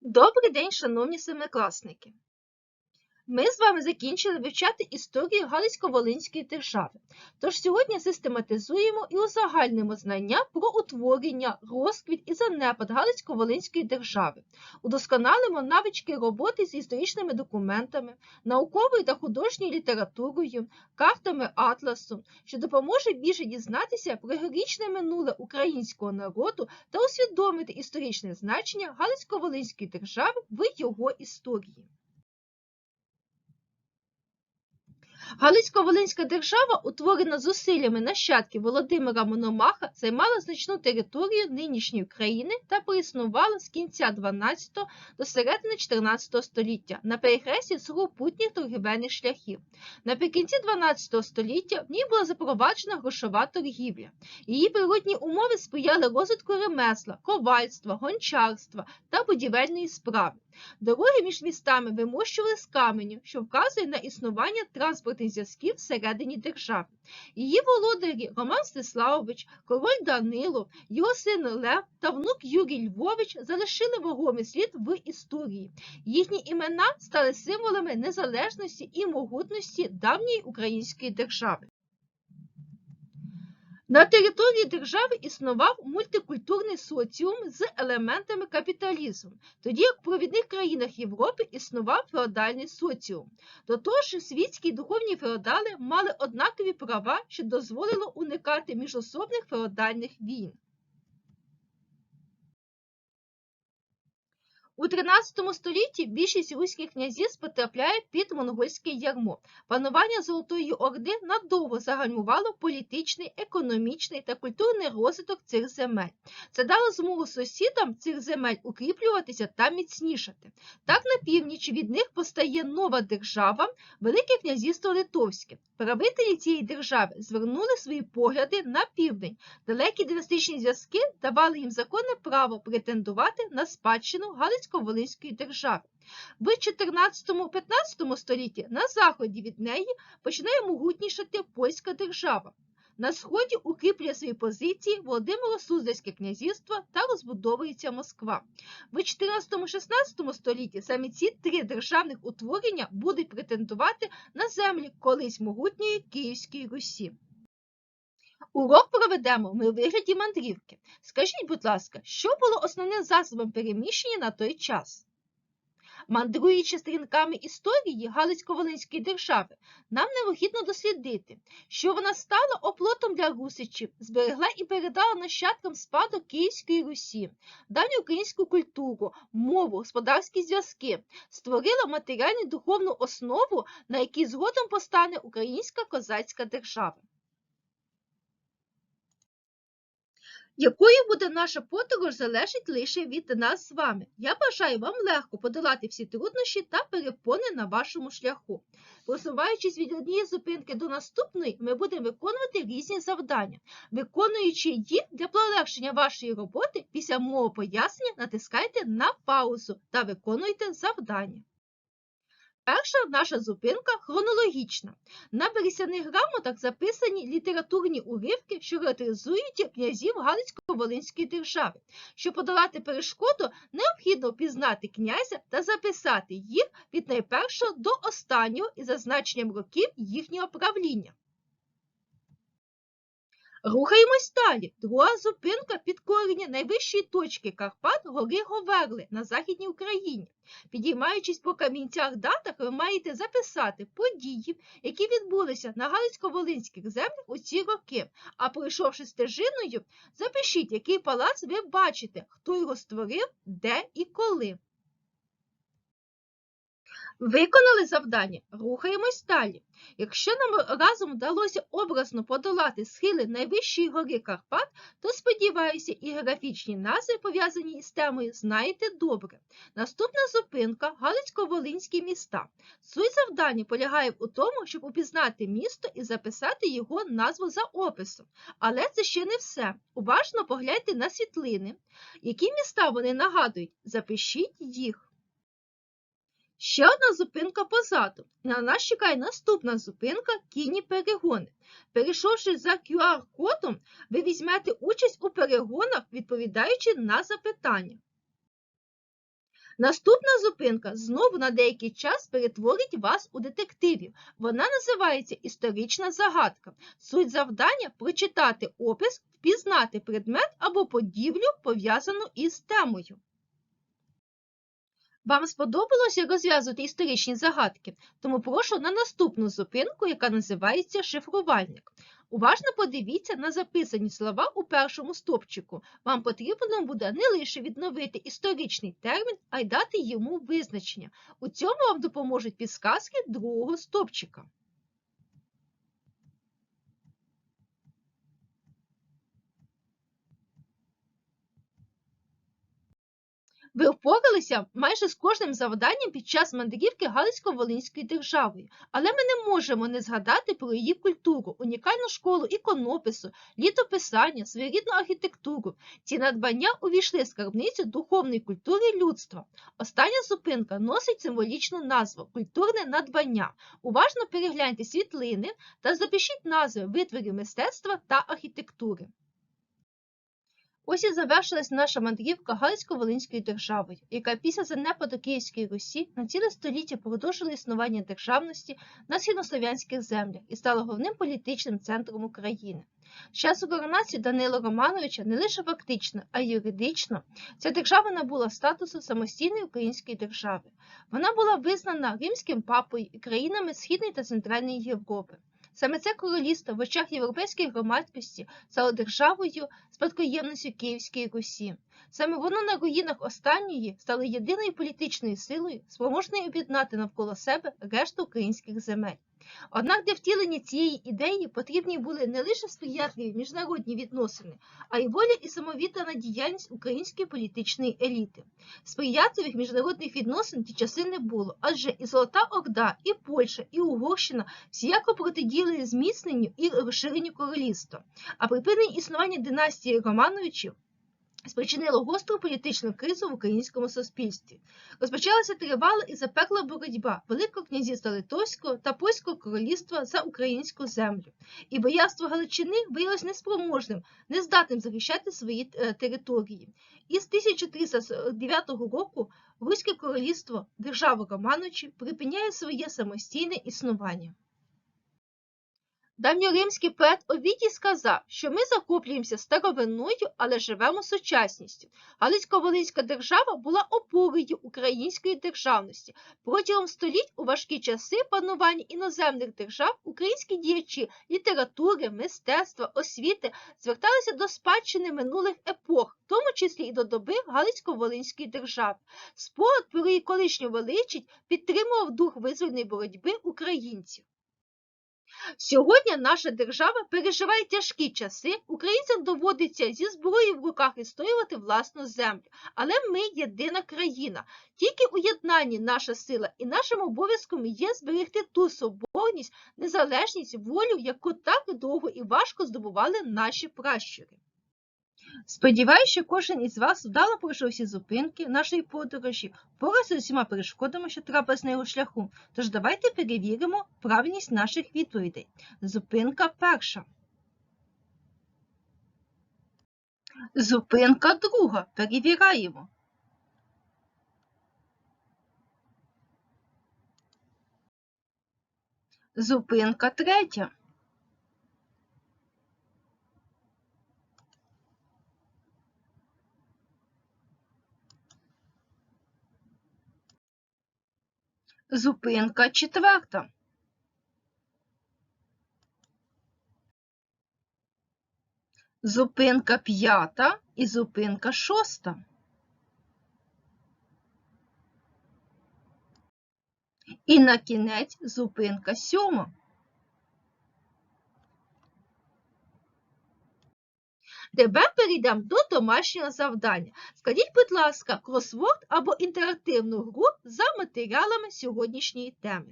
Добрий день, шановні семикласники! Ми з вами закінчили вивчати історію Галицько-Волинської держави. Тож сьогодні систематизуємо і узагальнимо знання про утворення, розквіт і занепад Галицько-Волинської держави, удосконалимо навички роботи з історичними документами, науковою та художньою літературою, картами атласу, що допоможе більше дізнатися про героїчне минуле українського народу та усвідомити історичне значення Галицько-Волинської держави в його історії. Галицько-Волинська держава, утворена зусиллями нащадків Володимира Мономаха, займала значну територію нинішньої країни та проіснувала з кінця 12 до середини 14 століття на перехресті сухопутніх торгівельних шляхів. Наприкінці 12 століття в ній була запроваджена грошова торгівля. Її природні умови сприяли розвитку ремесла, ковальства, гончарства та будівельної справи. Дороги між містами вимощували з каменю, що вказує на існування транспортних зв'язків всередині держави. Її володарі Роман Стиславович, король Данило, його син Лев та внук Юрій Львович залишили вагомий слід в історії. Їхні імена стали символами незалежності і могутності давньої української держави. На території держави існував мультикультурний соціум з елементами капіталізму, тоді як в провідних країнах Європи існував феодальний соціум. До того ж, світські духовні феодали мали однакові права, що дозволило уникати міжособних феодальних війн. У 13 столітті більшість руських князів потрапляє під монгольське ярмо. Панування Золотої Орди надовго загальмувало політичний, економічний та культурний розвиток цих земель. Це дало змогу сусідам цих земель укріплюватися та міцнішати. Так на північ від них постає нова держава, Велике князівство Литовське. Правителі цієї держави звернули свої погляди на південь. Далекі династичні зв'язки давали їм законне право претендувати на спадщину Галицько-Волинської держави. В 14-15 столітті на заході від неї починає могутнішати польська держава. На сході укріплює свої позиції Володимиро Суздальське князівство та розбудовується Москва. В 14-16 столітті саме ці три державних утворення будуть претендувати на землі колись могутньої Київської Русі. Урок проведемо ми у вигляді мандрівки. Скажіть, будь ласка, що було основним засобом переміщення на той час? Мандруючи сторінками історії Галицько-Волинської держави, нам необхідно дослідити, що вона стала оплотом для русичів, зберегла і передала нащадкам спадок Київської Русі, давню українську культуру, мову, господарські зв'язки, створила матеріальну духовну основу, на якій згодом постане українська козацька держава. Якою буде наша подорож, залежить лише від нас з вами. Я бажаю вам легко подолати всі труднощі та перепони на вашому шляху. Просуваючись від однієї зупинки до наступної, ми будемо виконувати різні завдання. Виконуючи їх для полегшення вашої роботи, після мого пояснення натискайте на паузу та виконуйте завдання. Перша наша зупинка хронологічна. На бересяних грамотах записані літературні уривки, що характеризують князів Галицько-Волинської держави. Щоб подолати перешкоду, необхідно впізнати князя та записати їх від найпершого до останнього із зазначенням років їхнього правління. Рухаємось далі. Друга зупинка підкорення найвищої точки Карпат гори Говерли на Західній Україні. Підіймаючись по камінцях датах, ви маєте записати події, які відбулися на Галицько-Волинських землях у ці роки. А пройшовши стежиною, запишіть, який палац ви бачите, хто його створив, де і коли. Виконали завдання, рухаємось далі. Якщо нам разом вдалося образно подолати схили найвищої гори Карпат, то сподіваюся, і географічні назви, пов'язані із темою, знаєте добре. Наступна зупинка Галицько-Волинські міста. Суть завдання полягає у тому, щоб упізнати місто і записати його назву за описом. Але це ще не все. Уважно погляньте на світлини. Які міста вони нагадують? Запишіть їх. Ще одна зупинка позаду. На нас чекає наступна зупинка кінні перегони. Перейшовши за QR-кодом, ви візьмете участь у перегонах, відповідаючи на запитання. Наступна зупинка знову на деякий час перетворить вас у детективів. Вона називається історична загадка. Суть завдання прочитати опис, впізнати предмет або подівлю, пов'язану із темою. Вам сподобалося розв'язувати історичні загадки, тому прошу на наступну зупинку, яка називається шифрувальник. Уважно подивіться на записані слова у першому стопчику. Вам потрібно буде не лише відновити історичний термін, а й дати йому визначення. У цьому вам допоможуть підсказки другого стопчика. Ви впоралися майже з кожним завданням під час мандрівки Галицько-Волинської держави, але ми не можемо не згадати про її культуру, унікальну школу іконопису, літописання, своєрідну архітектуру. Ці надбання увійшли в скарбницю духовної культури людства. Остання зупинка носить символічну назву культурне надбання. Уважно перегляньте світлини та запишіть назви витворів мистецтва та архітектури. Ось і завершилась наша мандрівка Галицько-Волинською державою, яка після занепаду Київської Русі на ціле століття продовжила існування державності на східнослов'янських землях і стала головним політичним центром України. З часу коронації Данила Романовича не лише фактично, а й юридично ця держава набула статусу самостійної української держави. Вона була визнана римським папою і країнами Східної та Центральної Європи. Саме це королівство в очах європейської громадськості стало державою спадкоємності Київської Русі. Саме воно на руїнах останньої стало єдиною політичною силою, спроможною об'єднати навколо себе решту українських земель. Однак для втілення цієї ідеї потрібні були не лише сприятливі міжнародні відносини, а й воля і самовіддана діяльність української політичної еліти. Сприятливих міжнародних відносин ті часи не було, адже і Золота Орда, і Польща, і Угорщина всіяко протидіяли зміцненню і розширенню королівства. А припинення існування династії Романовичів спричинило гостру політичну кризу в українському суспільстві. Розпочалася тривала і запекла боротьба Великого князівства Литовського та Польського королівства за українську землю. І боярство Галичини виявилось неспроможним, нездатним захищати свої е, території. І з 1349 року Руське королівство, держава Романовичів, припиняє своє самостійне існування. Давньоримський поет Овідій сказав, що ми захоплюємося старовинною, але живемо сучасністю. Галицько-Волинська держава була опорою української державності. Протягом століть у важкі часи панування іноземних держав українські діячі літератури, мистецтва, освіти зверталися до спадщини минулих епох, в тому числі і до доби Галицько-Волинської держави. Спогад про її колишню величість підтримував дух визвольної боротьби українців. Сьогодні наша держава переживає тяжкі часи, українцям доводиться зі зброєю в руках істоювати власну землю. Але ми єдина країна. Тільки у єднанні наша сила і нашим обов'язком є зберегти ту соборність, незалежність, волю, яку так довго і важко здобували наші пращури. Сподіваюся, що кожен із вас вдало пройшов всі зупинки нашої подорожі, впорався з усіма перешкодами, що трапились на його шляху. Тож давайте перевіримо правильність наших відповідей. Зупинка перша. Зупинка друга. Перевіряємо. Зупинка третя. Зупинка четверта. Зупинка п'ята і зупинка шоста. І на кінець зупинка сьома. Тепер перейдемо до домашнього завдання. Складіть, будь ласка, кросворд або інтерактивну гру за матеріалами сьогоднішньої теми.